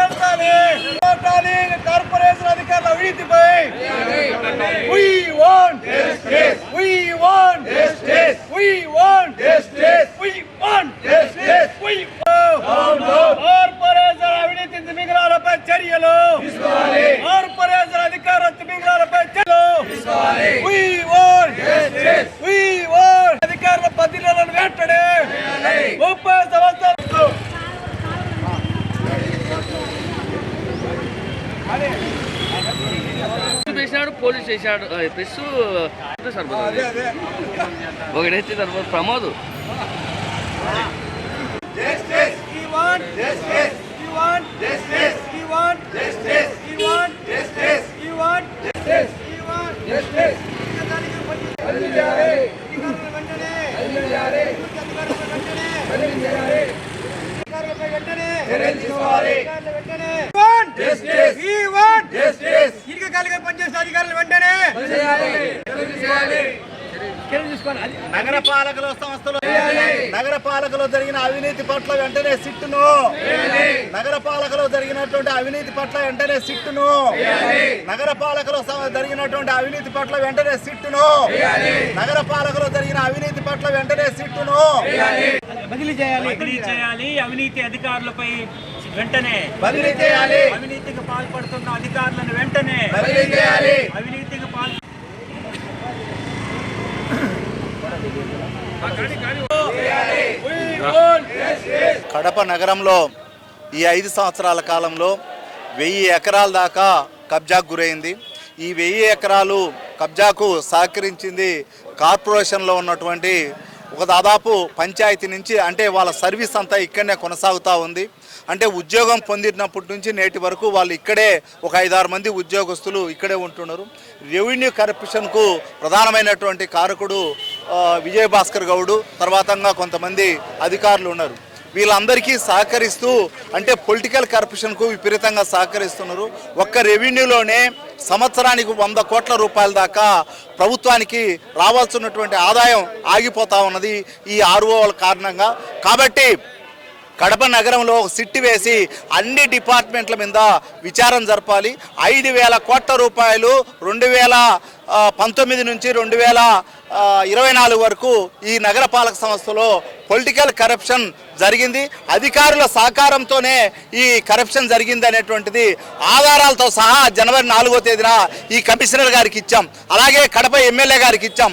నిలబడాలి కార్పొరేషన్ అధికారుల అవినీతిపై వేసినాడు పోలీస్ చేశాడు. ప్రెస్ సరిపోతుంది. ఒకటైతే తర్వాత ప్రమాదం. నగర పాలకల సంస్థలో నగర పాలకలో జరిగిన అవినీతి పట్ల వెంటనే సిట్టును. నగర పాలకలో జరిగినటువంటి అవినీతి పట్ల వెంటనే సిట్టును. నగర పాలకలో స- జరిగినటువంటి అవినీతి పట్ల వెంటనే సిట్టును. నగర పాలకలో జరిగిన అవినీతి పట్ల వెంటనే సిట్టును. బదిలీ చేయాలి. బదిలీ చేయాలి. అవినీతి అధికారులపై వెంటనే బదిలీ చేయాలి. అవినీతికి పాల్పడుతున్న అధికారులను వెంటనే బదిలీ చేయాలి. అవినీతికి కడప నగరంలో ఈ ఐదు సంవత్సరాల కాలంలో వెయ్యి ఎకరాల దాకా కబ్జాకు గురైంది. ఈ వెయ్యి ఎకరాలు కబ్జాకు సహకరించింది కార్పొరేషన్లో ఉన్నటువంటి ఒక దాదాపు పంచాయతీ నుంచి అంటే వాళ్ళ సర్వీస్ అంతా ఇక్కడనే కొనసాగుతూ ఉంది. అంటే ఉద్యోగం పొందినప్పటి నుంచి నేటి వరకు వాళ్ళు ఇక్కడే ఒక ఐదారు మంది ఉద్యోగస్తులు ఇక్కడే ఉంటున్నారు. రెవెన్యూ కరప్షన్కు ప్రధానమైనటువంటి కారకుడు విజయభాస్కర్ గౌడు తర్వాతంగా కొంతమంది అధికారులు ఉన్నారు. వీళ్ళందరికీ సహకరిస్తూ అంటే పొలిటికల్ కరప్షన్కు విపరీతంగా సహకరిస్తున్నారు. ఒక్క రెవెన్యూలోనే సంవత్సరానికి వంద కోట్ల రూపాయల దాకా ప్రభుత్వానికి రావాల్సినటువంటి ఆదాయం ఆగిపోతా ఉన్నది ఈ ఆర్ఓల కారణంగా. కాబట్టి కడప నగరంలో సిట్టి వేసి అన్ని డిపార్ట్మెంట్ల మీద విచారం జరపాలి. ఐదు వేల కోట్ల రూపాయలు రెండు వేల పంతొమ్మిది నుంచి రెండు వేల ఇరవై నాలుగు వరకు ఈ నగరపాలక సంస్థలో పొలిటికల్ కరప్షన్ జరిగింది. అధికారుల సహకారంతోనే ఈ కరప్షన్ జరిగింది అనేటువంటిది ఆధారాలతో సహా జనవరి నాలుగో తేదీన ఈ కమిషనర్ గారికి ఇచ్చాం. అలాగే కడప ఎమ్మెల్యే గారికి ఇచ్చాం.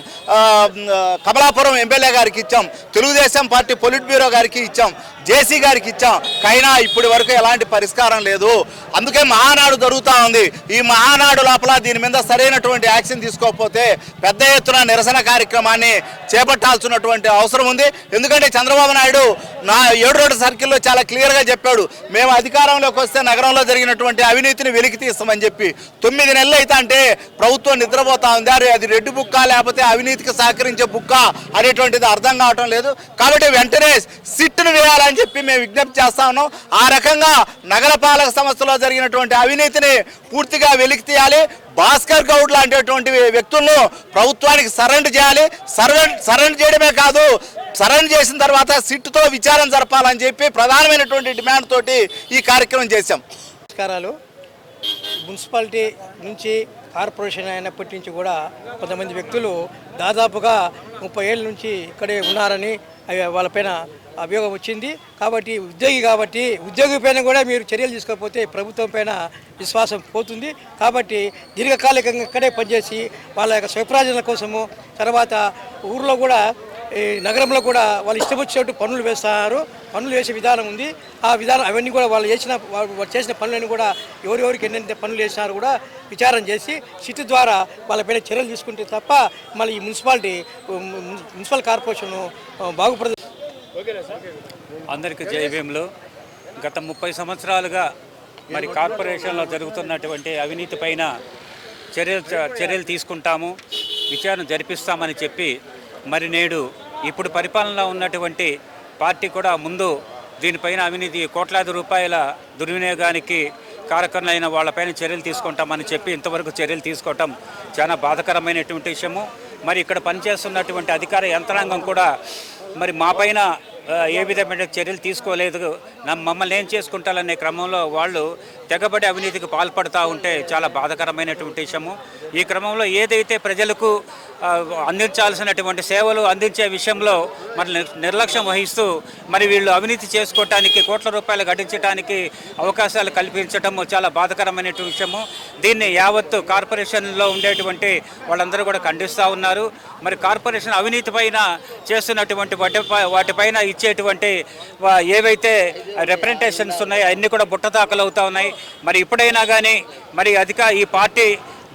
కమలాపురం ఎమ్మెల్యే గారికి ఇచ్చాం. తెలుగుదేశం పార్టీ పొలిట్ బ్యూరో గారికి ఇచ్చాం. జేసీ గారికి ఇచ్చాం. కైనా ఇప్పటి వరకు ఎలాంటి పరిష్కారం లేదు. అందుకే మహానాడు జరుగుతూ ఉంది. ఈ మహానాడు లోపల దీని మీద సరైనటువంటి యాక్షన్ తీసుకోకపోతే పెద్ద ఎత్తున నిరసన కార్యక్రమాన్ని చేపట్టాల్సినటువంటి అవసరం ఉంది. ఎందుకంటే చంద్రబాబు నాయుడు నా ఏడు రోడ్డు సర్కిల్లో చాలా క్లియర్గా చెప్పాడు. మేము అధికారంలోకి వస్తే నగరంలో జరిగినటువంటి అవినీతిని వెలికి తీస్తామని చెప్పి. తొమ్మిది నెలలు అయితే అంటే ప్రభుత్వం నిద్రపోతా ఉంది. అరే అది రెడ్డి బుక్క లేకపోతే అవినీతికి సహకరించే బుక్క అనేటువంటిది అర్థం కావటం లేదు. కాబట్టి వెంటనే సిట్టును వేయాలని చెప్పి మేము విజ్ఞప్తి చేస్తా ఉన్నాం. ఆ రకంగా నగరపాలక సంస్థలో జరిగినటువంటి అవినీతిని పూర్తిగా వెలికి తీయాలి. భాస్కర్ గౌడ్ లాంటిటువంటి వ్యక్తులను ప్రభుత్వానికి సరెండర్ చేయాలి. సరెండర్ సరెండర్ చేయడమే కాదు సరెండర్ చేసిన తర్వాత సిట్టుతో విచారణ జరపాలని చెప్పి ప్రధానమైనటువంటి డిమాండ్ తోటి ఈ కార్యక్రమం చేశాం. నమస్కారాలు. మున్సిపాలిటీ నుంచి కార్పొరేషన్ అయినప్పటి నుంచి కూడా కొంతమంది వ్యక్తులు దాదాపుగా ముప్పై ఏళ్ళ నుంచి ఇక్కడే ఉన్నారని అవి వాళ్ళపైన అభియోగం వచ్చింది. కాబట్టి ఉద్యోగి కాబట్టి ఉద్యోగి పైన కూడా మీరు చర్యలు తీసుకోకపోతే ప్రభుత్వం పైన విశ్వాసం పోతుంది. కాబట్టి దీర్ఘకాలికంగా ఇక్కడే పనిచేసి వాళ్ళ యొక్క స్వప్రాజన కోసము తర్వాత ఊర్లో కూడా ఈ నగరంలో కూడా వాళ్ళు ఇష్టం వచ్చినట్టు పనులు వేస్తారు. పనులు వేసే విధానం ఉంది. ఆ విధానం అవన్నీ కూడా వాళ్ళు చేసిన వాళ్ళు చేసిన పనులన్నీ కూడా ఎవరెవరికి ఎన్నెంత పనులు వేసినారు కూడా విచారం చేసి సిటీ ద్వారా వాళ్ళపైన చర్యలు తీసుకుంటే తప్ప మళ్ళీ ఈ మున్సిపాలిటీ మున్సిపల్ కార్పొరేషన్ బాగుపడదు. అందరికీ జయభీములు గత ముప్పై సంవత్సరాలుగా మరి కార్పొరేషన్లో జరుగుతున్నటువంటి అవినీతి పైన చర్యలు చర్యలు తీసుకుంటాము విచారణ జరిపిస్తామని చెప్పి మరి నేడు ఇప్పుడు పరిపాలనలో ఉన్నటువంటి పార్టీ కూడా ముందు దీనిపైన అవినీతి కోట్లాది రూపాయల దుర్వినియోగానికి కారకులైన వాళ్ళపైన చర్యలు తీసుకుంటామని చెప్పి ఇంతవరకు చర్యలు తీసుకోవటం చాలా బాధకరమైనటువంటి విషయము. మరి ఇక్కడ పనిచేస్తున్నటువంటి అధికార యంత్రాంగం కూడా మరి మాపైన ఏ విధమైన చర్యలు తీసుకోలేదు. మమ్మల్ని ఏం చేసుకుంటారనే క్రమంలో వాళ్ళు తెగబడి అవినీతికి పాల్పడుతూ ఉంటే చాలా బాధాకరమైనటువంటి విషయము. ఈ క్రమంలో ఏదైతే ప్రజలకు అందించాల్సినటువంటి సేవలు అందించే విషయంలో మరి నిర్లక్ష్యం వహిస్తూ మరి వీళ్ళు అవినీతి చేసుకోవటానికి కోట్ల రూపాయలు గడించడానికి అవకాశాలు కల్పించటము చాలా బాధకరమైనటువంటి విషయము. దీన్ని యావత్తు కార్పొరేషన్లో ఉండేటువంటి వాళ్ళందరూ కూడా ఖండిస్తూ ఉన్నారు. మరి కార్పొరేషన్ అవినీతి పైన చేస్తున్నటువంటి వాటి వాటిపైన ఇచ్చేటువంటి ఏవైతే రిప్రజెంటేషన్స్ ఉన్నాయో అన్నీ కూడా బుట్టదాఖలు అవుతా ఉన్నాయి. మరి ఇప్పుడైనా కానీ మరి అధిక ఈ పార్టీ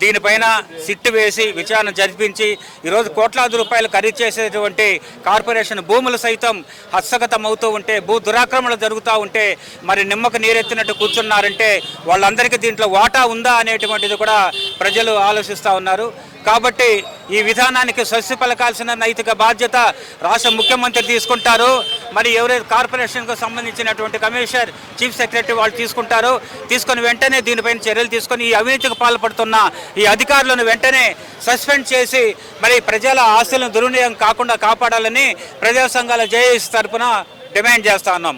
దీనిపైన సిట్టు వేసి విచారణ జరిపించి ఈరోజు కోట్లాది రూపాయలు ఖరీదు చేసేటువంటి కార్పొరేషన్ భూములు సైతం హస్తగతం అవుతూ ఉంటే భూ దురాక్రమణలు జరుగుతూ ఉంటే మరి నిమ్మకు నీరెత్తినట్టు కూర్చున్నారంటే వాళ్ళందరికీ దీంట్లో వాటా ఉందా అనేటువంటిది కూడా ప్రజలు ఆలోచిస్తూ ఉన్నారు. కాబట్టి ఈ విధానానికి స్వస్తి పలకాల్సిన నైతిక బాధ్యత రాష్ట్ర ముఖ్యమంత్రి తీసుకుంటారు. మరి ఎవరైతే కార్పొరేషన్కు సంబంధించినటువంటి కమిషనర్ చీఫ్ సెక్రటరీ వాళ్ళు తీసుకుంటారో తీసుకొని వెంటనే దీనిపైన చర్యలు తీసుకొని ఈ అవినీతికి పాల్పడుతున్న ఈ అధికారులను వెంటనే సస్పెండ్ చేసి మరి ప్రజల ఆస్తులను దుర్వినియోగం కాకుండా కాపాడాలని ప్రజా సంఘాల జేఏసీ తరఫున డిమాండ్ చేస్తా ఉన్నాం.